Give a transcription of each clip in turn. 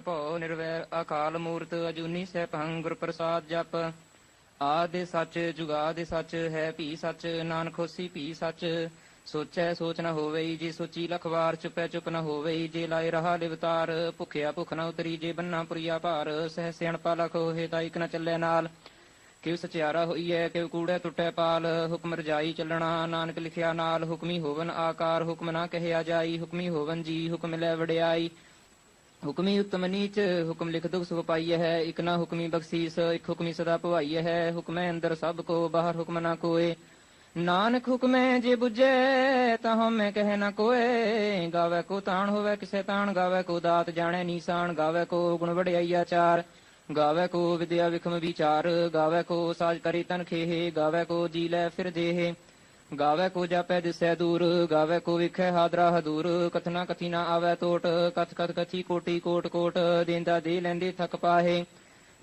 ਭਉ ਨਿਰਵੈਰ ਅਕਾਲ ਮੂਰਤ ਅਜੂਨੀ ਸੈਭੰ ਗੁਰ ਪ੍ਰਸਾਦ ਜਪ। ਆਦੇ ਸੱਚ, ਜੁਗਾਦੇ ਸੱਚ, ਹੈ ਭੀ ਸੱਚ, ਨਾਨਕ ਹੋਸੀ ਭੀ ਸੱਚ। ਸੋਚੈ ਸੋਚ ਨ ਹੋਵਈ ਜੇ ਸੋਚੀ ਲਖ ਵਾਰ, ਚੁਪੈ ਚੁਪ ਨ ਹੋਵਈ ਜੇ ਲਾਏ ਰਹਾ ਲਿਵਤਾਰ ਭੁਖਿਆ ਭੁਖ ਨ ਉਤਰੀ ਜੇ ਬੰਨਾ ਪੁਰੀਆ ਭਾਰ। ਸਹਿ ਸਿਆਣਪਾ ਲਖ ਹੋਏ ਤਾਂ ਇਕ ਨ ਚੱਲੇ ਨਾਲ। ਕਿਉ ਸਚਿਆਰਾ ਹੋਈਐ, ਕਿਉ ਕੂੜੈ ਟੁੱਟੈ ਪਾਲ। ਹੁਕਮ ਰਜਾਈ ਚੱਲਣਾ, ਨਾਨਕ ਲਿਖਿਆ ਨਾਲ। ਹੁਕਮੀ ਹੋਵਨ ਆਕਾਰ, ਹੁਕਮ ਨਾ ਕਹਿਆ ਜਾਈ। ਹੁਕਮੀ ਹੋਵਨ ਜੀ, ਹੁਕਮ ਲੈ ਵਡਿਆਈ। ਹੁਕਮੀ ਉਤਮ ਨੀਚ, ਹੁਕਮ ਲਿਖ ਦੁਖ ਸੁਖ ਪਾਈਐ ਹੈ, ਇਕ ਨਾ ਹੁਕਮੀ ਬਖਸ਼ੀਸ, ਇਕ ਹੁਕਮੀ ਸਦਾ ਭਵਾਈਐ ਹੈ, ਹੁਕਮੈ ਅੰਦਰ ਸਭ ਕੋ, ਬਾਹਰ ਹੁਕਮ ਨਾ ਕੋਏ। ਨਾਨਕ ਹੁਕਮੈ ਜੇ 부ਜੈ ਤਾਂ ਹਉਮੈ ਕਹਿ ਨਾ ਕੋਏ। ਗਾਵੇ ਕੋ ਤਾਣ ਹੋਵੇ, ਕਿਸੇ ਤਾਣ ਗਾਵੇ ਕੋ ਦਾਤ ਜਾਣੈ ਨੀਸਾਨ, ਗਾਵੇ ਕੋ ਗੁਣ ਵਡਿਆਈ ਆਚਾਰ। ਗਾਵੇ ਕੋ ਵਿਦਿਆ ਵਿਖਮ ਵਿਚਾਰ, ਗਾਵੇ ਕੋ ਸਾਜ ਕਰੀ ਤਨ ਖੇਹ, ਗਾਵੇ ਕੋ ਜੀ ਲੈ ਫਿਰ ਦੇਹ। ਗਾਵੇ ਕੋ ਜਾਪੈ ਦਿਸੈ ਦੂਰ, ਗਾਵੇ ਕੋ ਵਿਖੈ ਹਾਦਰਾ ਹਦੂਰ। ਕਥਨਾ ਕਥੀ ਨਾ ਆਵੇ ਟੋਟ ਕਥ ਕਥ ਕਥੀ ਕੋਟੀ ਕੋਟ ਕੋਟ, ਦੇਂਦਾ ਦੇ ਲੈਂਦੇ ਥਕ ਪਾਹੇ।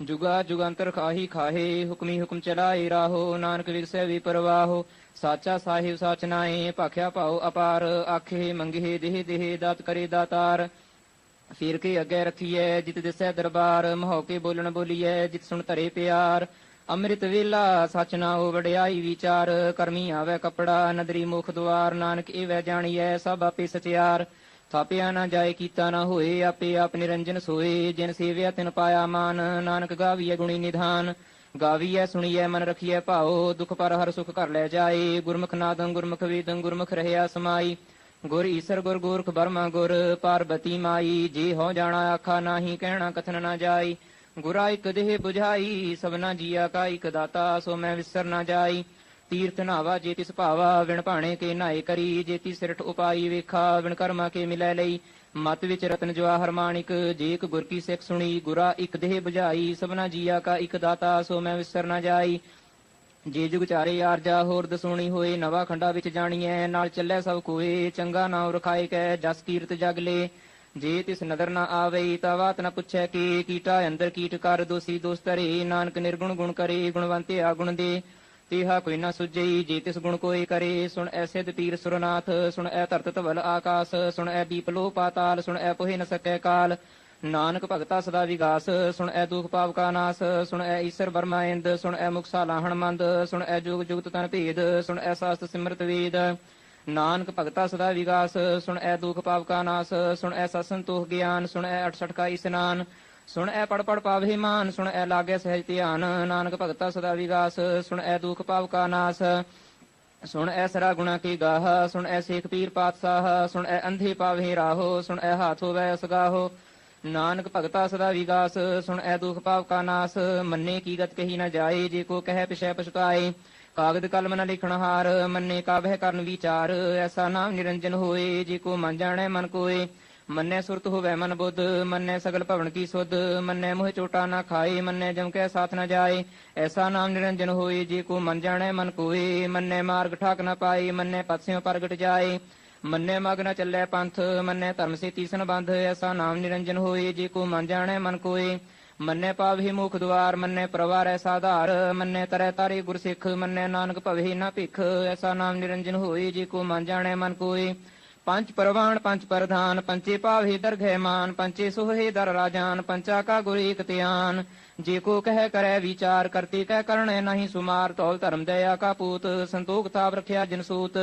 ਜੁਗਾ ਜੁਗੰਤਰ ਖਾਹੀ ਖਾਹੇ, ਹੁਕਮੀ ਹੁਕਮ ਚਲਾਏ ਰਾਹੋ, ਨਾਨਕ ਵਿਰਸੈ ਵੀ ਪਰਵਾਹੋ ਸਾਚਾ ਸਾਹਿਬ ਸਾਚ ਨਾਏ ਭਾਖਿਆ ਭਾਉ ਅਪਾਰ, ਆਖੇ ਮੰਗੇ ਦੇਹ ਦੇਹ ਦਾਤ ਕਰੇ ਦਾਤਾਰ। ਫਿਰ ਕੇ ਅੱਗੇ ਰੱਖੀਐ, ਜਿਤ ਦਿਸੈ ਦਰਬਾਰ, ਮਹੋ ਕੇ ਬੋਲਣ ਬੋਲੀਐ, ਜਿਤ ਸੁਣ ਧਰੇ ਪਿਆਰ। ਅੰਮ੍ਰਿਤ ਵੇਲਾ, ਸਚ ਹੋ ਵਡਿਆਈ ਵਿਚਾਰ, ਕਰਮੀ ਆਵੇ ਕਪੜਾ, ਨਦਰੀ ਮੁਖ ਦੁਆਰ, ਨਾਨਕ ਇਹ ਵੈ ਜਾਣੀਐ ਸਭ ਆਪੇ ਸਚਿਆਰ। ਥਾਪਿਆ ਨਾ ਜਾਏ, ਕੀਤਾ ਨਾ ਹੋਏ, ਆਪੇ ਆਪ ਨਿਰੰਜਨ ਸੋਏ। ਜਿਨ ਸੇਵਿਆ, ਤਿਨ ਪਾਇਆ ਮਾਨ, ਨਾਨਕ ਗਾਵੀਐ ਗੁਣੀ ਨਿਧਾਨ। ਗਾਵੀਐ, ਸੁਣੀਐ, ਮਨ ਰਖੀਐ ਭਾਉ, ਦੁਖ ਪਰ ਹਰ ਸੁਖ ਕਰ ਲੈ ਜਾਏ। ਗੁਰਮੁਖ ਨਾਦੰ, ਗੁਰਮੁਖ ਵੇਦੰ, ਗੁਰਮੁਖ ਰਹਿਆ ਸਮਾਈ। ਗੁਰ ਈਸਰ, ਗੁਰ ਗੋਰਖ, ਬਰਮਾ ਗੁਰ, ਪਾਰਬਤੀ ਮਾਈ। ਜੇ ਹੋ ਜਾਣਾ, ਆਖਾ ਨਾਹੀ, ਕਹਿਣਾ, ਕਥਨ ਨਾ ਜਾਈ। ਗੁਰਾ ਇਕ ਦੇਹ 부ਝਾਈ ਸਭਨਾ ਜੀਆ ਕਾ ਇਕ ਦਾਤਾ ਸੋ ਮੈਂ ਵਿਸਰ ਨਾ ਜਾਈ। ਤੀਰਥ ਨਾਵਾ ਜੇ ਤਿਸ ਭਾਵਾ, ਵਿਣ ਭਾਣੇ ਕੇ ਨਾਏ ਕਰੀ। ਜੇ ਤੀ ਸਿਰਠ ਉਪਾਈ ਵੇਖਾ, ਵਿਣ ਕਰਮਾ ਕੇ ਮਿਲੈ ਲਈ। ਮਤ ਵਿੱਚ ਰਤਨ ਜਵਾਹਰ ਮਾਣਿਕ ਜੇਕ ਇਕ ਗੁਰ ਕੀ ਸਿੱਖ ਸੁਣੀ, ਗੁਰਾ ਇਕ ਦੇਹ 부ਝਾਈ ਸਭਨਾ ਜੀਆ ਕਾ ਇਕ ਦਾਤਾ ਸੋ ਮੈਂ ਵਿਸਰ ਨਾ ਜਾਈ। ਜੇ ਜੁਗ ਚਾਰੇ ਆਰਜਾ ਹੋਰ ਦਸੂਣੀ ਹੋਏ, ਨਵਾ ਖੰਡਾ ਵਿੱਚ ਜਾਣੀਐ, ਨਾਲ ਚੱਲੇ ਸਭ ਕੋਏ, ਚੰਗਾ ਨਾਮ ਰਖਾਏ ਕੈ, ਜਸ ਕੀਰਤ ਜਗ ਲੇ। ਜੇ ਤਿਸ ਨਦਰ ਨਾ ਆਵੇ ਤਾਂ ਬਾਤ ਨਾ ਪੁੱਛੈ ਕਿ, ਕੀਟਾ ਅੰਦਰ ਕੀਟ ਕਰ, ਦੋਸੀ ਦੋਸ ਨਾਨਕ ਨਿਰਗੁਣ ਗੁਣ ਕਰੇ ਗੁਣਵੰਤੇ ਆਗੁਣ ਦੇ। ਤੇਹਾ ਕੋਈ ਨਾ ਸੁਝਈ ਜੇ ਤਿਸ ਗੁਣ ਕੋਈ ਕਰੇ, ਸੁਣ ਐਸੇ ਤੀਰ ਸੁਰਨਾਥ, ਸੁਣ ਐ ਧਰਤ ਧਵਲ ਆਕਾਸ, ਸੁਣ ਐ ਦੀਪ ਲੋ ਪਾਤਾਲ, ਸੁਣ ਐ ਪੋਹਿ ਨ ਸਕੈ ਕਾਲ। ਨਾਨਕ ਭਗਤਾ ਸਦਾ ਵਿਗਾਸ, ਸੁਣ ਐ ਦੁਖ ਪਾਪ ਕਾ ਨਾਸ, ਸੁਣ ਐ ਈਸ਼ਰ ਬਰਮਾ ਇੰਦ, ਸੁਣ ਐ ਮੁਖ ਸਾਲਾਹਣ ਮੰਦ, ਸੁਣ ਐ ਜੁਗ ਜੁਗਤ ਤਨ ਭੇਦ, ਸੁਣ ਐ ਸਾਸਤ ਸਿਮਰਤ ਵੇਦ। ਨਾਨਕ ਭਗਤਾ ਸਦਾ ਵਿਗਾਸ ਸੁਣ ਐ ਦੁਖ ਪਾਪ ਕਾ ਨਾਸ ਸੁਣ ਐ ਸਤਸੰਤੋਖ ਗਿਆਨ ਸੁਣ ਐ 68 ਕਾ ਇਸਨਾਨ ਸੁਣ ਐ ਪੜ ਪੜ ਪਾਵੇ ਮਾਨ ਸੁਣ ਐ ਲਾਗੇ ਸਹਿਜ ਧਿਆਨ ਨਾਨਕ ਭਗਤਾ ਸਦਾ ਵਿਗਾਸ ਸੁਣ ਐ ਦੁਖ ਪਾਪ ਕਾ ਨਾਸ ਸੁਣ ਐ ਸਰਾ ਗੁਣਾ ਕੀ ਗਾਹ ਸੁਣ ਐ ਸੇਖ ਪੀਰ ਪਾਤਸ਼ਾਹ ਸੁਣ ਐ ਅੰਧੇ ਪਾਵੇ ਰਾਹੋ ਸੁਣ ਐ ਹਾਥ ਹੋਵੇ ਸਗਾਹੋ ਨਾਨਕ ਭਗਤਾ ਸਦਾ ਵਿਗਾਸ ਸੁਣ ਐ ਦੁਖ ਪਾਪ ਕਾ ਨਾਸ ਮੰਨੇ ਕੀ ਗਤ ਕਹੀ ਨਾ ਜਾਏ ਜੇ ਕੋ ਕਹੈ ਪਿਛੈ ਪਛਤਾਏ ਕਾਗਦ ਕਲਮ ਨ ਲਿਖਣ ਹਾਰ, ਮੰਨੇ ਕਾ ਬਹਿ ਕਰਨ ਵਿਚਾਰ, ਐਸਾ ਨਾਮ ਨਿਰੰਜਨ ਹੋਏ, ਜੇ ਕੋ ਮਨ ਜਾਣੈ ਮਨ ਕੋਏ। ਮੰਨੇ ਸੁਰਤ ਹੋਵੇ ਮਨ ਬੁੱਧ, ਮੰਨੇ ਸਗਲ ਭਵਨ ਕੀ ਸੁਧ, ਮੰਨੇ ਮੋਹ ਚੋਟਾ ਨਾ ਖਾਏ, ਮੰਨੇ ਜਮ ਕੈ ਸਾਥ ਨਾ ਜਾਏ। ਐਸਾ ਨਾਮ ਨਿਰੰਜਨ ਹੋਏ, ਜੇ ਕੋ ਮਨ ਜਾਣੈ ਮਨ ਕੋਏ। ਮੰਨੇ ਮਾਰਗ ਠਾਕ ਨਾ ਪਾਏ, ਮੰਨੇ ਪਤਸਿਓ ਪ੍ਰਗਟ ਜਾਏ। ਮੰਨੇ ਮਗ ਨ ਚੱਲੇ ਪੰਥ, ਮੰਨੇ ਧਰਮ ਸੇ ਤੀਸਨ ਬੰਧ ਐਸਾ ਨਾਮ ਨਿਰੰਜਨ ਹੋਏ, ਜੇ ਕੋ ਮਨ ਜਾਣੈ ਮਨ ਕੋਏ। ਮੰਨੇ ਪਾਵਹਿ ਮੁਖ ਦੁਆਰ, ਮੰਨੇ ਪ੍ਰਵਾਰੈ ਸਾਧਾਰ ਮੰਨੇ ਤਰੈ ਤਾਰੇ ਗੁਰ ਸਿੱਖ ਮੰਨੇ ਨਾਨਕ ਭਵਹਿ ਨਾ ਭਿਖ, ਐਸਾ ਨਾਮ ਨਿਰੰਜਨ ਹੋਈ, ਜੇ ਕੋ ਮਨ ਜਾਣੈ ਮਨ ਕੋਈ। ਪੰਜ ਪਰਵਾਨ ਪੰਜ ਪ੍ਰਧਾਨ ਪੰਚੇ ਪਾਵਹਿ ਦਰਘੈ ਮਾਨ ਪੰਚੇ ਸੋਹੇ ਦਰ ਰਾਜਾਨ ਪੰਚਾ ਕਾ ਗੁਰ ਏਕ ਧਿਆਨ। ਜੇ ਕੋ ਕਹਿ ਕਰੈ ਵਿਚਾਰ, ਕਰਤੇ ਕਹਿ ਕਰਣੈ ਨਹੀਂ ਸੁਮਾਰ, ਤੌਲ ਧਰਮ ਦਇਆ ਕਾ ਪੂਤ, ਸੰਤੋਖ ਤਾਪ ਰਖਿਆ ਜਿਨ ਸੂਤ।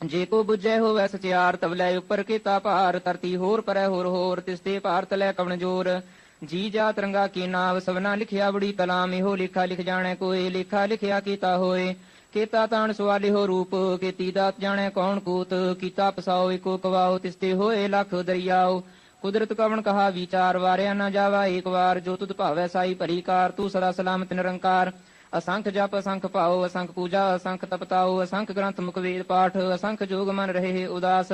ਜੇ ਕੋ ਬੁਝੈ ਹੋਵੈ ਸਚਿਆਰ ਤਵਲੇ ਉਪਰ ਕੀਤਾ ਭਾਰ, ਧਰਤੀ ਹੋਰ ਪਰੈ ਹੋਰ ਹੋਰ ਤਿਸਤੇ ਭਾਰਤ ਲੈ ਕਵਣ ਜੋਰ। ਜੀ ਜਾ ਤਰੰਗਾ ਕੀ ਨਾਮ, ਸਭਨਾ ਲਿਖਿਆ ਬੜੀ ਕਲਾਮ, ਇਹੋ ਲਿਖਾ ਲਿਖ ਜਾਣੈ ਕੋਈ, ਲਿਖਾ ਲਿਖਿਆ ਕੀਤਾ ਹੋਏ। ਕੀਤਾ ਤਾਣ ਸਵਾਲੇ ਹੋ ਰੂਪ, ਕੀਤੀ ਦਾਤ ਜਾਣੈ ਕੌਣ ਕੂਤ, ਕੀਤਾ ਪਸਾਓ ਏਕੋ ਕਵਾਓ, ਤਿਸਤੇ ਹੋਏ ਲੱਖ ਦਰਿਆਓ। ਕੁਦਰਤ ਕਵਣ ਕਹਾ ਵਿਚਾਰ, ਵਾਰਿਆ ਨਾ ਜਾਵਾ ਏਕ ਵਾਰ, ਜੋ ਤੁਧ ਭਾਵੈ ਸਾਈ ਭਰੀ ਕਾਰ, ਤੂੰ ਸਦਾ ਸਲਾਮਤ ਨਿਰੰਕਾਰ। ਅਸੰਖ ਜਪ, ਅਸੰਖ ਭਾਉ ਅਸੰਖ ਪੂਜਾ, ਅਸੰਖ ਤਪਤਾਉ ਅਸੰਖ ਗ੍ਰੰਥ ਮੁਖ ਪਾਠ, ਅਸੰਖ ਜੋਗ ਮਨ ਰਹੇ ਉਦਾਸ।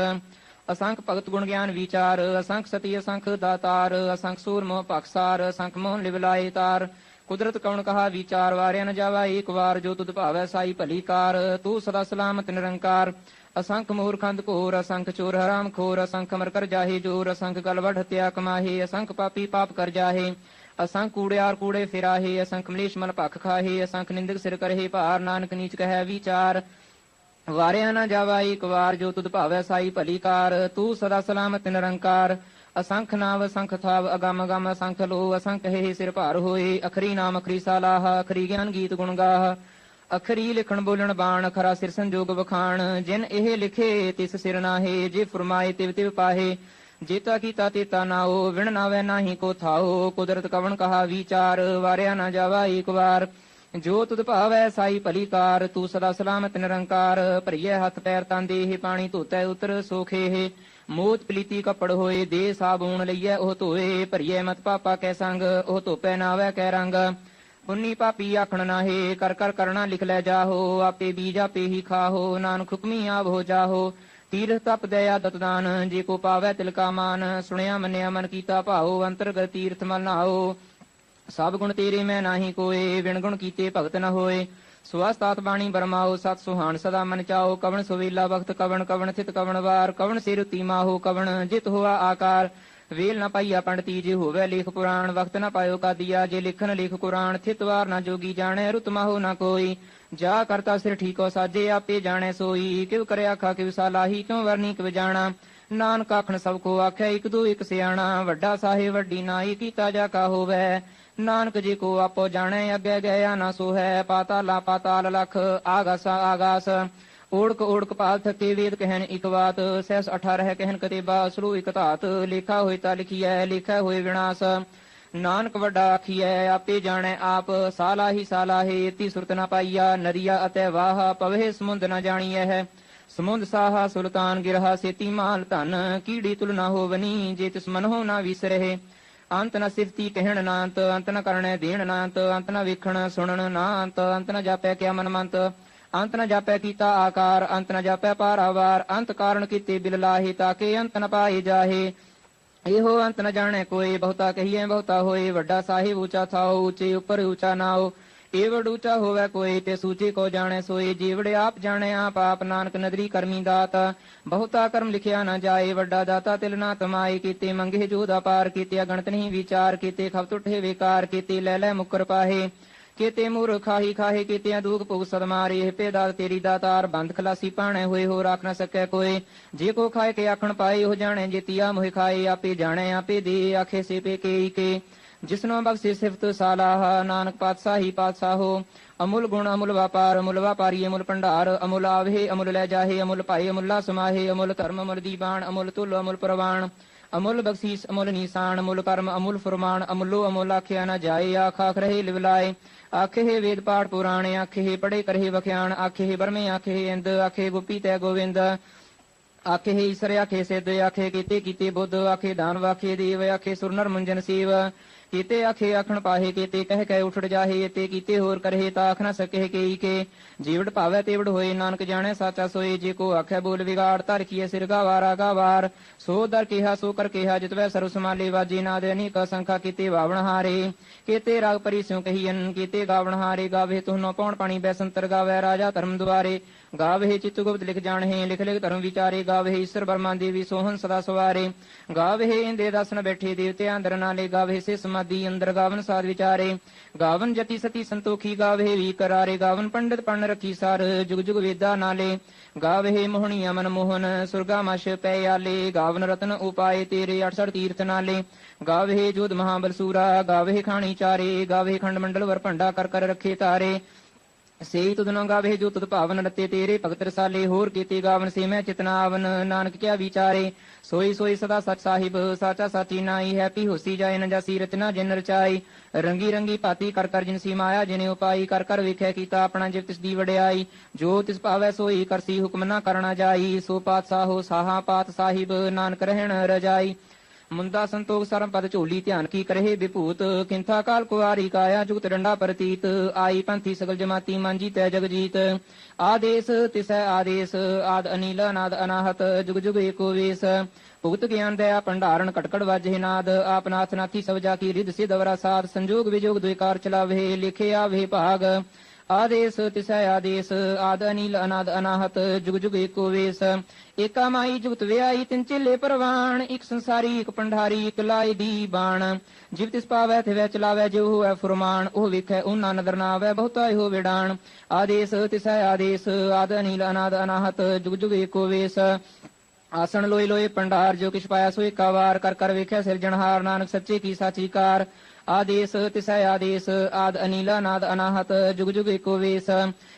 ਅਸੰਖ ਭਗਤ ਗੁਣ ਗਿਆਨ ਵਿਚਾਰ, ਅਸੰਖ ਸਤੀ, ਅਸੰਖ ਦਾਤਾਰ, ਅਸੰਖ ਸੂਰ ਪਖਸਾਰ ਅਸੰਖ ਮੋਹਨ ਲਿਵਲਾਏ ਤਾਰ। ਕੁਦਰਤ ਕੌਣ ਕਹਾ ਵਿਚਾਰ, ਵਾਰਿਆ ਨ ਜਾਵਾ ਏਕ ਵਾਰ, ਜੋ ਤੁਧ ਭਾਵੈ ਸਾਈ ਭਲੀ ਕਾਰ। ਤੂੰ ਸਦਾ ਸਲਾਮਤ ਨਿਰੰਕਾਰ। ਅਸੰਖ ਮੂਰਖੰਦ ਘੋਰ ਅਸੰਖ ਚੋਰ ਹਰਾਮ ਖੋਰ, ਅਸੰਖ ਮਰ ਕਰ ਜਾਹੇ ਜੋਰ, ਅਸੰਖ ਗਲਵੜ ਹਤਿਆ ਕਮਾਹੇ, ਅਸੰਖ ਪਾਪੀ ਪਾਪ ਕਰ ਜਾਹੇ। ਅਸੰਖ ਕੂੜਿਆਰ ਕੂੜੇ ਫਿਰਾਹੇ, ਅਸੰਖ ਮਲੇਸ਼ ਮਲ ਭਖ ਖਾਹੇ, ਅਸੰਖ ਨਿੰਦਕ ਸਿਰ ਕਰਹੇ ਭਾਰ, ਨਾਨਕ ਨੀਚ ਕਹੈ ਵਿਚਾਰ। ਵਾਰਿਆ ਨਾ ਜਾਵਾ ਇੱਕ ਵਾਰ, ਜੋ ਤੁਧ ਭਾਵੈ ਸਾਈ ਭਲੀ ਕਾਰ, ਤੂੰ ਸਦਾ ਸਲਾਮਤ ਨਿਰੰਕਾਰ। ਅਸੰਖ ਨਾਮ ਅਸੰਖ ਥਾਵ, ਅਗਮ ਅਗਮ ਅਸੰਖ ਲੋ ਅਸੰਖ ਹੈ ਸਿਰ ਭਾਰ ਹੋਏ। ਅਖਰੀ ਨਾਮ, ਅਖਰੀ ਸਾਲਾਹ, ਅਖਰੀ ਗਿਆਨ ਗੀਤ ਗੁਣ ਗਾਹ। ਅਖਰੀ ਲਿਖਣ ਬੋਲਣ ਬਾਣ, ਖਰਾ ਸਿਰ ਸੰਜੋਗ ਵਖਾਣ। ਜਿਨ ਇਹ ਲਿਖੇ, ਤਿਸ ਸਿਰ ਨਾਹੇ, ਜੇ ਫਰਮਾਏ ਤਿਵ ਤਿਵ ਪਾਹੇ। ਜੇਤਾ ਕੀਤਾ ਤੇਤਾ ਨਾਓ ਵਿਣ ਨਾਵੇ ਨਾਹੀ ਕੋ ਥਾਓ ਕੁਦਰਤ ਕਵਣ ਕਹਾ ਵਿਚਾਰ, ਵਾਰਿਆ ਨਾ ਜਾਵਾ ਏਕ ਵਾਰ। ਜੋ ਤੁਧ ਭਾਵੈ ਸਾਈ ਭਲੀ ਕਾਰ ਤੂੰ ਸਦਾ ਸਲਾਮਤ ਨਿਰੰਕਾਰ। ਭਰੀਏ ਹੱਥ ਪੈਰ ਤਾਂ ਦੇਹ, ਪਾਣੀ ਧੋਤੈ ਉਤਰ ਸੋਖੇ ਮੋਤ ਪਲੀਤੀ ਕੱਪੜ ਹੋਏ ਦੇ ਸਾਬੂਨ ਲਈਐ, ਉਹ ਧੋਏ। ਭਰੀਏ ਮਤ ਪਾਪਾ ਕੈ ਸੰਗ, ਉਹ ਧੋਪੈ ਨਾਵੈ ਕੈ ਰੰਗ। ਪੁੰਨੀ ਪਾਪੀ ਆਖਣ ਨਾਹੇ, ਕਰ ਕਰ ਕਰਣਾ ਲਿਖ ਲੈ ਜਾਹੋ। ਆਪੇ ਬੀਜ ਆਪੇ ਹੀ ਖਾਹੋ, ਨਾਨਕ ਹੁਕਮੀ ਆਪ ਹੋ ਜਾਹੋ। ਤੀਰਥ ਤਪ ਦਇਆ ਦਤਦਾਨ ਜੇ ਕੋ ਪਾਵੈ ਤਿਲਕਾ ਮਾਨ। ਸੁਣਿਆ ਮੰਨਿਆ ਮਨ ਕੀਤਾ ਭਾਉ, ਅੰਤਰਗਤ ਤੀਰਥ ਮਲ ਨਾਓ ਸਭ ਗੁਣ ਤੇਰੇ ਮੈਂ ਨਾਹੀ ਕੋਏ ਵਿਣ ਗੁਣ ਕੀਤੇ ਭਗਤ ਨ ਹੋਏ। ਸਵਸਤਾਤ ਬਾਣੀ ਬਰਮਾਓ, ਸਤ ਸੁਹਾਣ ਸਦਾ ਮਨ ਚਾਓ। ਕਵਣ ਸੁਵੇਲਾ ਵਖਤ, ਕਵਣ ਕਵਣ ਥਿਤ ਕਵਣ ਵਾਰ। ਕਵਣ ਸਿਰ ਉਤੀ ਮਾਹੋ, ਕਵਣ ਜਿਤ ਹੋਆ ਆਕਾਰ। ਵੇਲ ਨਾ ਪਾਈਆ ਪੰਡਤੀ, ਜੇ ਹੋਵੇ ਲੇਖ ਪੁਰਾਣ। ਵਕਤ ਨਾ ਪਾਇਓ ਕਾਦੀਆ, ਜੇ ਲਿਖਣ ਲੇਖ ਕੁਰਾਨ। ਥਿਤ ਵਾਰ ਨਾ ਜੋਗੀ ਜਾਣੈ, ਰੁਤ ਮਾਹੋ ਨਾ ਕੋਈ ਜਾ ਕਰਤਾ ਸਿਰ ਠੀਕੋ ਸਾਜੇ, ਆਪੇ ਜਾਣੈ ਸੋਈ। ਕਿਵ ਕਰਿਆ ਆਖਾ ਕਿਵ ਸਾਲਾਹੀ, ਕਿਉ ਵਰਨੀ ਕਿਵ ਜਾਣਾ। ਨਾਨਕ ਆਖਣ ਸਭ ਕੋ ਆਖਿਆ ਇਕ ਦੋ ਇਕ ਸਿਆਣਾ। ਵੱਡਾ ਸਾਹਿਬ, ਵੱਡੀ ਨਾਈ, ਕੀਤਾ ਜਾ ਕਾ ਹੋਵੇ। ਨਾਨਕ ਜੀ ਕੋ ਆਪੋ ਜਾਣੇ, ਅੱਗੇ ਗਿਆ ਨਾ ਸੋ ਹੈ ਪਾਤਾਲਾ ਪਾਤਾਲ ਲਖ, ਆਗਾਸ ਆਗਾਸ। ਓੜਕ ਓੜਕ ਪਾਲ ਥਕੇ ਵੇਦ ਕਹਿਣ ਇਕ ਬਾਤ, ਸਹਿਸ 18 ਕਹਿਣ ਕਤੇ ਬਾ ਇਕ ਧਾਤ। ਲਿਖਾ ਹੋਏ ਤਾਂ ਲਿਖੀਐ ਲਿਖਿਆ ਹੋਏ ਵਿਨਾਸ਼। ਨਾਨਕ ਵੱਡਾ ਆਖੀਐ, ਆਪੇ ਜਾਣੈ ਆਪ ਸਾਲਾ ਹੀ ਸਾਲਾ ਸੁਰਤ ਨਾ ਪਾਈਆ, ਨਰੀਆ ਅਤੇ ਵਾਹ ਪਵੇ ਸਮੁੰਦ ਨਾ ਜਾਣੀਐ ਹੈ। ਸਮੁੰਦ ਸਾਹਾ ਸੁਲਤਾਨ ਗਿਰਹਾ, ਸੇਤੀ ਮਾਲ ਧਨ, ਕੀੜੀ ਤੁਲਨਾ ਹੋਵਨੀ, ਜੇ ਤਿਸ ਮਨ ਹੋ ਨਾ ਵਿਸਰਹਿ। ਅੰਤ ਨ ਸਿਫਤੀ ਕਹਿਣ ਨਾ ਅੰਤ ਅੰਤ ਨ ਕਰਣੈ ਦੇਣ ਨਾ ਅੰਤ ਅੰਤ ਨ ਵੇਖਣ ਸੁਣਨ ਨਾ ਅੰਤ ਅੰਤ ਨ ਜਾਪੈ ਕਿਆ ਮਨ ਮੰਤ ਅੰਤ ਨ ਜਾਪੈ ਕੀਤਾ ਆਕਾਰ, ਅੰਤ ਨ ਜਾਪੈ ਪਾਰਾਵਾਰ, ਅੰਤ ਕਾਰਨ ਕੀਤੇ ਬਿਲ ਲਾਹੇ ਤਾਕੇ ਅੰਤ ਨ ਪਾਏ ਜਾਹੇ। ਇਹੋ ਅੰਤ ਨ ਜਾਣੈ ਕੋਈ ਬਹੁਤਾ ਕਹੀਏ ਬਹੁਤਾ ਹੋਏ, ਵੱਡਾ ਸਾਹਿਬ ਊਚਾ ਥਾਓ, ਉੱਚੇ ਉੱਪਰ ਊਚਾ ਨਾਓ। ਏਵੜ ਊਚਾ ਹੋਵੇ ਕੋਈ ਤੇ ਸੂਚੀ ਕੋ ਜਾਣੈ ਸੋਈ, ਜੀਵੜੇ ਆਪ ਜਾਣੈ ਆਪ ਆਪ ਨਾਨਕ ਨਦਰੀ ਕਰਮੀ ਦਾਤ। ਬਹੁਤਾ ਕਰਮ ਲਿਖਿਆ ਨਾ ਜਾਏ, ਵੱਡਾ ਦਾਤਾ ਤਿਲ ਨਾ ਤਮਾਏ ਕੀਤੇ ਮੰਗੇ ਜੋਦਾ ਪਾਰ ਕੀਤੇ ਅਗਣਤ ਨਹੀਂ ਵਿਚਾਰ, ਕੀਤੇ ਖਬ ਟੁੱਟੇ ਵਿਕਾਰ, ਕੀਤੇ ਲੈ ਲੈ ਮੁਕਰ ਪਾਹੇ। ਕੀਤੇ ਮੂਰ ਖਾਹੀ ਖਾਹੇ ਕੀਤੇ ਦੁਖ ਭੁਗ ਸਦਮਾਰੇ ਹਪੇ ਦਾਤ ਤੇਰੀ ਦਾਤਾਰ ਬੰਦ ਖਲਾਸੀ ਪਾਣੇ ਹੋਏ ਹੋ ਰੱਖ ਨਾ ਸਕੈ ਕੋਏ ਜੇ ਕੋ ਖਾਏ ਕੇ ਆਖਣ ਪਾਏ, ਉਹ ਜਾਣੇ ਜੇਤੀਆ ਮੋਹਿ ਖਾਏ, ਆਪੇ ਜਾਣੈ, ਆਪੇ ਦੇ, ਆਖੇ ਸੇ ਪੇ ਕੇ ਕੇ। ਜਿਸਨੋ ਬਖਸ਼ੇ ਸਿਫਤ ਸਾਲਾਹ, ਨਾਨਕ ਪਾਤਸ਼ਾਹੀ ਪਾਤਸ਼ਾਹੋ ਅਮੁੱਲ ਗੁਣ, ਅਮੁੱਲ ਵਪਾਰ, ਅਮੁੱਲ ਵਪਾਰੀ ਅਮੁੱਲ ਭੰਡਾਰ, ਅਮੁੱਲ ਆਵੇ ਅਮੁੱਲ ਲੈ ਜਾਹੇ, ਅਮੁੱਲ ਭਾਈ ਅਮੁੱਲਾ ਸਮਾਹੇ, ਅਮੁੱਲ ਧਰਮ, ਅਮੁੱਲ ਦੀਵਾਨ, ਅਮੁੱਲ ਤੁਲ ਅਮੁੱਲ ਪ੍ਰਵਾਨ। ਅਮੁੱਲ ਬਖਸ਼ੀਸ, ਅਮੁੱਲ ਨੀਸਾਨ, ਅਮੁੱਲ ਕਰਮ ਅਮੁੱਲ ਫਰਮਾਨ, ਅਮੁੱਲੋ ਅਮੁੱਲ ਆਖਿਆ ਨਾ ਜਾਏ, ਆਖ ਆਖ ਰਹੇ ਲਿਵਲਾਏ ਆਖੇ ਵੇਦ ਪਾਠ ਪੁਰਾਣੇ, ਆਖੇ ਪੜੇ ਕਰਹਿ ਵਖਿਆਣ, ਆਖੇ ਬਰਮੇ, ਆਖੇ ਇੰਦ, ਆਖੇ ਗੁਪੀ ਤੈ ਗੋਵਿੰਦ। ਆਖੇ ਈਸਰ, ਆਖੇ ਸਿੱਧ, ਆਖੇ ਕੀਤੇ ਕੀਤੇ ਬੁੱਧ, ਆਖੇ ਦਾਨ ਆਖੇ ਦੇਵ, ਆਖੇ ਸੁਰਨਰ ਮੁੰਜਨ ਸੀਵ। ਕੀਤੇ ਆਖੇ ਆਖਣ ਪਾਹੇ ਕੀਤੇ ਕਹਿ ਕਹਿ ਉਠੜ ਜਾਹੇ ਤੇ ਕੀਤੇ ਹੋਰ ਕਰਹਿ ਤਾਂ ਆਖ ਨਾ ਸਕੇ ਕੇਈ ਕੇ। ਜੀਵੜ ਭਾਵੈ ਤੇਵੜ ਹੋਏ, ਨਾਨਕ ਜਾਣੈ ਸਾਚਾ ਸੋਏ, ਜੇ ਕੋ ਆਖੈ ਬੋਲ ਵਿਗਾੜ, ਧਰ ਕੀਏ ਸਿਰ ਗਾਵਾਰ ਆਗਾਵਾਰ ਸੋ ਦਰ ਕਿਹਾ, ਸੋ ਕਰ ਕਿਹਾ ਜਿਤਵੈ ਸਰੁ ਸਮਾਲੇ ਵਾਜੇ ਦੇ ਅਨੇਕ ਸੰਖਾ ਕੀਤੇ ਵਾਵਣ ਹਾਰੇ। ਕੀਤੇ ਰਾਗ ਪਰੀ ਸਿਉ ਕਹੀਨ ਕੀਤੇ ਗਾਵਣ ਹਾਰੇ, ਗਾਵੇ ਤੁਹਨੋ ਪੌਣ ਪਾਣੀ ਬੈਸੰਤਰ ਗਾਵੇ ਰਾਜਾ ਧਰਮ ਦੁਆਰੇ। ਗਾਵੇ ਚਿਤ ਗੁਪਤ ਲਿਖ ਜਾਣਹਿ, ਲਿਖ ਲਿਖ ਧਰਮ ਵਿਚਾਰੇ ਗਾਵੇ ਈਸ਼ਰ ਬਰਮਾ ਦੇਵੀ ਸੋਹਨ ਸਦਾ ਸਵਾਰੇ। ਗਾਵੇ ਇੰਦੇ ਦਸਨ ਬੈਠੇ ਦੇਵਤੇ ਅੰਦਰ ਨਾਲੇ ਗਾਵੇ ਸੇ ਸਮਾਦੀ ਅੰਦਰ ਗਾਵਨ ਸਾਧ ਵਿਚਾਰੇ। ਗਾਵਨ ਜਤੀ ਸਤੀ ਸੰਤੋਖੀ ਗਾਵੇ ਵੀ ਕਰਾਰੇ, ਗਾਵਨ ਪੰਡਿਤ ਪਣ ਰਖੀ ਸਰ, ਜੁਗ ਜੁਗ ਵੇਦਾ ਨਾਲੇ। ਗਾਵੇ ਮੋਹਣੀ ਅਮਨ ਮੋਹਨ, ਸੁਰਗਾ ਮਸ਼ ਪੈ ਆਲੇ। ਗਾਵਨ ਰਤਨ ਉਪਾਏ ਤੇਰੇ 68 ਤੀਰਥ ਨਾਲੇ। ਗਾਵੇ ਜੋਧ ਮਹਾਬਲ ਸੂਰਾ ਗਾਵੇ ਖਾਣੀ ਚਾਰੇ। ਗਾਵੇ ਖੰਡ ਮੰਡਲ ਵਰ ਭੰਡਾ ਕਰ ਕਰ ਰੱਖੇ ਤਾਰੇ। ਸੇਈ ਤੁਧ ਨੋ ਗਾਵੇ ਜੋ ਤੁਧ ਭਾਵਨ ਰਤੇ ਤੇਰੇ, ਭਗਤ ਰਸਾਲੇ ਹੋਰ ਕੀਤੇ ਗਾਵਨ ਸੇ ਮੈਂ ਚਿਤਨਾਵਨ ਨਾਨਕ ਕਿਆ ਵਿਚਾਰੇ। ਸੋਈ ਸੋਈ ਸਦਾ ਸਚ ਸਾਹਿਬ, ਸਾਚਾ ਸਾਚੀ ਨਾਈ ਹੈਪੀ ਹੋਸੀ ਜਾਏ ਨ ਜਾਸੀ ਰਚਨਾ ਜਿਨ ਰਚਾਈ ਰੰਗੀ ਰੰਗੀ ਭਾਤੀ ਕਰ ਕਰ ਜਿਨ ਸੀ ਮਾਇਆ, ਜਿਨੇ ਉਪਾਈ, ਕਰ ਕਰ ਵਿਖੇ ਕੀਤਾ ਆਪਣਾ ਜਿਵ ਤਿਸ ਦੀ ਵਡਿਆਈ। ਜੋ ਤਿਸ ਭਾਵੈ ਸੋਈ ਕਰਸੀ ਹੁਕਮ ਨਾ ਕਰਨਾ ਜਾਈ। ਸੋ ਪਾਤਸ਼ਾਹੋ ਸਾਹਾ ਪਾਤ ਸਾਹਿਬ, ਨਾਨਕ ਰਹਿਣ ਰਜਾਈ। ਮੁੰਦਾ ਸੰਤੋਖ ਸਰਮ ਪਦ ਝੋਲੀ ਧਿਆਨ ਕੀ ਕਰਹਿ ਵਿਭੂਤ? ਕਿੰਥਾ ਕਾਲ ਕੁਆਰੀ ਕਾਇਆ ਜੁਗਤ ਡੰਡਾ ਪ੍ਰਤੀਤ। ਆਈ ਪੰਥੀ ਸਗਲ ਜਮਾਤੀ ਮਾਂਜੀ ਤੈ ਜਗਜੀਤ। ਆਦੇਸ ਤਿਸੈ ਆਦੇਸ, ਆਦ ਅਨੀਲ ਨਾਦ ਅਨਾਹਤ, ਜੁਗ ਜੁਗ ਏਕੋ ਵੇਸ। ਭੁਗਤ ਗਿਆਨ ਦਇਆ ਭੰਡਾਰਨ ਕਟਕੜ ਵਾਜੇ ਨਾਦ। ਆਪ ਨਾਥ ਨਾਥੀ ਸਭ ਜਾ ਕੀ ਰਿਧ ਸਿਧਵਰਾ ਸਾਧ, ਸੰਜੋਗ ਵਿਜੋਗ ਦੁਇਕਾਰ ਚਲਾਵੇ, ਲਿਖੇ ਆਵੇ ਭਾਗ। ਆਦੇਸ ਤਿਸੈ ਆਦੇਸ, ਆਦ ਅਨਿਲ, ਅਨਾਦ ਅਨਾਹਤ, ਜੁਗ ਜੁਗ ਏਕੋ ਵੇਸ। ਏਕਾ ਮਾਈ ਜੁਗਤ ਵਿਆਈ ਤਿੰਨ ਚੇਲੇ ਪਰਵਾਨ ਇਕ ਸੰਸਾਰੀ, ਇੱਕ ਪੰਡਾਰੀ, ਇੱਕ ਲਾਈ ਦੀ ਬਾਣ। ਜਿਵ ਤਿਸ ਪਾਵੈ ਤੇ ਵੈ ਚਲਾਵੈ, ਜਿਉ ਹੋਐ ਫਰਮਾਨ, ਉਹ ਵੇਖੈ ਉਹਨਾਂ ਨਦਰ ਨਾ ਆਵੈ ਬਹੁਤਾ ਇਹੋ ਵਿਡਾਣ ਆਦੇਸ ਤਿਸੈ ਆਦੇਸ, ਆਦ ਅਨੀਲ, ਅਨਾਦ ਅਨਾਹਤ, ਜੁਗ ਜੁਗ ਏਕੋ ਵੇਸ। ਆਸਣ ਲੋਏ ਲੋਏ ਪੰਡਾਰ, ਜੋ ਕਿਛ ਪਾਇਆ ਸੋ ਏਕਾ ਵਾਰ, ਕਰ ਕਰ ਵੇਖਿਆ ਸਿਰਜਣਹਾਰ, ਨਾਨਕ ਸੱਚੇ ਕੀ ਸਾਚੀ ਕਾਰ। ਆਦੇਸ ਤਿਸੈ ਆਦੇਸ, ਆਦ ਅਨੀਲਾ ਨਾਦ ਅਨਾਹਤ, ਜੁਗ ਜੁਗ ਏਕੋ ਵੇਸ।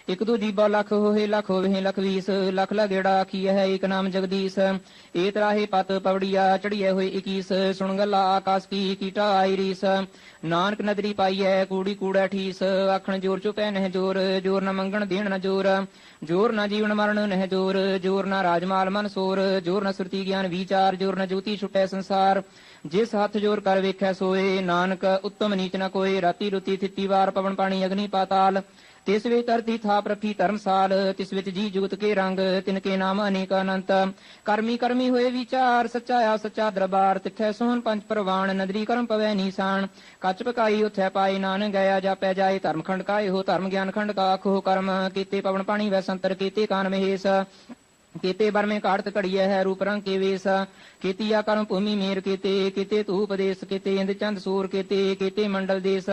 ਇਕ ਦੂ ਜੀਬਾ ਲਖ ਹੋਏ ਲਖ ਹੋਵੇ ਲਖ ਵੀਸ। ਲਖ ਲਗੇੜਾ ਆਖੀ ਹੈ ਏਕ ਨਾਮ ਜਗਦੀਸ਼। ਏ ਤਰਾਹੇ ਪਤ ਪਵੜੀਆ, ਚੜੀਐ ਹੋਏ 21 ਸੁਣ ਗੱਲਾ ਆਕਾਸ ਕੀ ਕੀਟਾ ਆਈ ਰੀਸ। ਨਾਨਕ ਨਦਰੀ ਪਾਈਐ, ਕੂੜੀ ਕੂੜਾ ਠੀਸ। ਆਖਣ ਜੋਰ ਚੁਪੈ ਨਹਿ ਜੋਰ ਜੋਰ ਨਾ ਮੰਗਣ ਦੇਣ ਨਾ ਜੋਰ। ਜੋਰ ਨਾ ਜੀਵਨ ਮਰਨ ਨਹਿ ਜੋਰ ਜੋਰ ਨਾ ਰਾਜਮਾਲ ਮਨ ਸੋਰ। ਜੋਰ ਨਾ ਸੁਰਤੀ ਗਿਆਨ ਵਿਚਾਰ, ਜੋਰ ਨਾ ਜੋਤੀ ਛੁਟੈ ਸੰਸਾਰ। ਜਿਸ ਹੱਥ ਜੋਰ ਕਰ ਵੇਖੈ ਸੋਏ, ਨਾਨਕ ਉੱਤਮ ਨੀਚ ਨ ਕੋਏ, ਰਾਤੀ ਰੁਤੀ ਥਿੱਤੀ ਵਾਰ ਪਵਨ ਪਾਣੀ ਅਗਨੀ ਪਾਤਾਲ। ਤਿਸ ਵਿੱਚ ਧਰਤੀ ਥਾਪ ਰੱਖੀ ਧਰਮਸਾਲ, ਤਿਸ ਵਿੱਚ ਜੀ ਜੁਗਤ ਕੇ ਰੰਗ, ਤਿਨ ਕੇ ਨਾਮ ਅਨੇਕ ਅਨੰਤ। ਕਰਮੀ ਕਰਮੀ ਹੋਏ ਵਿਚਾਰ, ਸੱਚਾ ਆ ਸੱਚਾ ਦਰਬਾਰ, ਤਿੱਥੈ ਸੋਹਣ ਪੰਜ ਪ੍ਰਵਾਨ ਨਦਰੀ ਕਰਮ ਪਵੈ ਨੀਸਾਨ। ਕੱਚ ਪਕਾਈ ਉਥੈ ਪਾਈ ਨਾਨ ਗਿਆ ਜਾਪੈ ਜਾਏ, ਧਰਮ ਖੰਡ ਕਾਏ ਹੋ ਧਰਮ ਗਿਆਨ ਖੰਡ ਕਾ ਆਖੋ ਕਰਮ। ਕੀਤੇ ਪਵਨ ਪਾਣੀ ਵੈ ਸੰਤਰ, ਕੀਤੇ ਕਾਨ ਮਹੇਸ਼। ਕੀਤੇ ਬਰਮੇ ਕਾੜਤ ਘੜੀਐ ਹੈ, ਰੂਪ ਰੰਗ ਕੇ ਵੇਸ। ਕੀਤੀ ਆ ਕਰਮ ਭੂਮੀ ਮੇਰ ਕੀਤੇ ਕੀਤੇ ਧੂਪ ਦੇਸ, ਕੀਤੇ ਇੰਦ ਚੰਦ ਸੂਰ ਕੀਤੇ ਕੀਤੇ ਮੰਡਲ ਦੇਸ।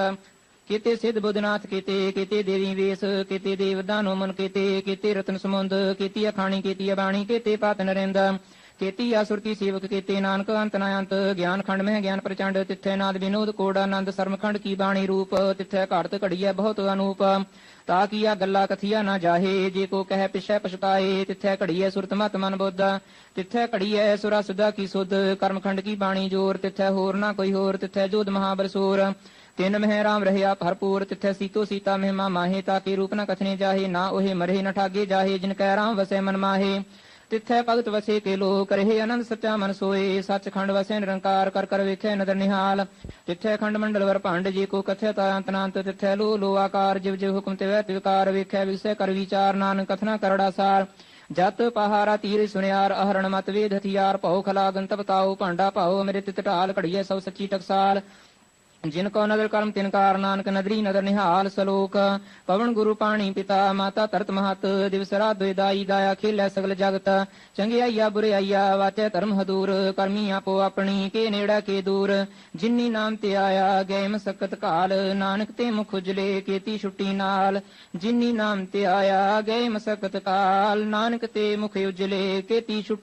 ਕੀਤੇ ਸਿੱਧ ਬੁੱਧਨਾਥ ਕੀਤੇ ਕੀਤੇ ਦੇਵੀ ਵੇਸ, ਕੀਤੇ ਦੇਵ ਦਾਨੋ ਮਨ ਕੀਤੇ ਕੀਤੇ ਰਤਨ ਸਮੁੰਦ ਕੀਤੀ ਅਖਾਣੀ ਕੀਤੀ ਬਾਣੀ, ਕੀਤੇ ਪਤ ਨਰਿੰਦ ਕੀਤੀ ਆ ਸੁਰਤੀ ਸੇਵਕ ਕੀਤੇ ਨਾਨਕ, ਅੰਤ ਨਾ ਅੰਤ, ਗਿਆਨ ਖੰਡ ਮਹਿ ਗਿਆਨ ਪ੍ਰਚੰਡ, ਤਿੱਥੈ ਨਾਦ ਵਿਨੋਦ ਕੋੜ ਆਨੰਦ ਸਰਮਖੰਡ ਕੀ ਬਾਣੀ ਰੂਪ, ਤਿੱਥੈ ਘਾੜਤ ਘੜੀਐ ਬਹੁਤ ਅਨੂਪ, ਤਾ ਕੀ ਗੱਲਾ ਕਥੀਆ ਨਾ ਜਾਹੇ, ਜੇ ਕੋ ਕਹਿ ਪਿਛੈ ਪਛਤਾਏ, ਤਿੱਥੈ ਘੜੀਐ ਸੁਰਤ ਮਤ ਮਨ ਬੁੱਧ, ਤਿੱਥੈ ਘੜੀਐ ਸੁਰਾ ਸੁਦਾ ਕੀ ਸੁਧ ਕਰਮਖੰਡ ਕੀ ਬਾਣੀ ਜੋਰ, ਤਿੱਥੈ ਹੋਰ ਨਾ ਕੋਈ ਹੋਰ, ਤਿੱਥੈ ਜੋਧ ਮਹਾਬਰਸੂਰ ਤਿੰਨ ਮਹਿ ਰਾਮ ਰਹਿਆ ਭਰਪੂਰ, ਤਿੱਥੈ ਸੀਤੋ ਸੀਤਾ ਮਹਿਮਾ ਮਾਹੇ, ਤਾ ਕੀ ਰੂਪ ਨ ਕਥਨੇ ਜਾਹੇ, ਨਾ ਉਹੇ ਮਰੇ ਨ ਠਾਗੇ ਜਾਹੇ, ਜਿਨ ਕੈ ਰਾਮ ਵਸੈ ਮਨ ਮਾਹੇ ਤਿੱਥੈ ਭਗਤ ਵਸੇ ਕੇ ਲੋ ਕਰਹਿ ਆਨੰਦ ਸੱਚਾ ਮਨ ਸੋਏ, ਸੱਚਖੰਡ ਵਸੈ ਨਿਰੰਕਾਰ ਕਰ ਕਰ ਵੇਖੈ ਨਦਰ ਨਿਹਾਲ। ਤਿੱਥੈ ਖੰਡ ਮੰਡਲ ਵਰ ਭੰਡ ਜੀ ਕੋ ਕਥਿਆ ਤਾ ਅੰਤ ਨਾੰਤ ਤਿੱਥੈ ਲੋ ਲੋ ਆਕਾਰ ਜਿਵ ਜਿਵ ਹੁਕਮ ਤੇ ਵੈ ਤਿਵਕਾਰ ਵੇਖੈ ਵਿਸੈ ਕਰ ਵਿਚਾਰ ਨਾਨਕ ਕਥਨਾ ਕਰੜਾ ਸਾਰ। ਜਤ ਪਹਾਰਾ ਤੀਰ ਸੁਨਿਆਰ ਅਹਰਣ ਮਤ ਵੇਦ ਹਥਿਆਰ, ਭਉ ਖਲਾ ਗੰਤ ਬਤਾਓ ਭਾਂਡਾ ਭਾਉ ਮੇਰੇ ਤਿਤ ਘੜੀਏ ਘੜੀਐ ਸਭ ਸੱਚੀ ਟਕਸਾਲ। ਜਿਨ ਕੋ ਨਦਰ ਕਰਮ ਤਿਨ ਕਾਰ ਨਾਨਕ ਨਦਰੀ ਨਦਰ ਨਿਹਾਲ ਸਲੋਕ, ਪਵਨ ਗੁਰੂ ਪਾਣੀ ਪਿਤਾ ਮਾਤਾ ਧਰਤ ਮਹਤ, ਦਿਵਸ ਰਾਤ ਦੁਇਦਾਈ ਦਾਇਆ ਖੇਲੇ ਸਗਲ ਜਗਤ ਚੰਗਿਆਈਆ ਬੁਰਿਆਈਆ ਵਾਚੈ ਧਰਮ ਹਦੂਰ, ਕਰਮੀ ਆਪੋ ਆਪਣੀ ਕੇ ਨੇੜਾ ਕੇ ਦੂਰ, ਜਿਨੀ ਨਾਮ ਤੇ ਆਇਆ ਗਏ ਮਸਕਤ ਕਾਲ, ਨਾਨਕ ਤੇ ਮੁਖ ਉਜਲੇ ਕੀਤੀ ਛੁੱਟੀ ਨਾਲ, ਜਿਨੀ ਨਾਮ ਤੇ ਆਇਆ ਗਏ ਮਸਕਤ ਕਾਲ, ਨਾਨਕ ਤੇ ਮੁਖ ਉਜਲੇ ਕੀਤੀ ਛੁੱਟੀ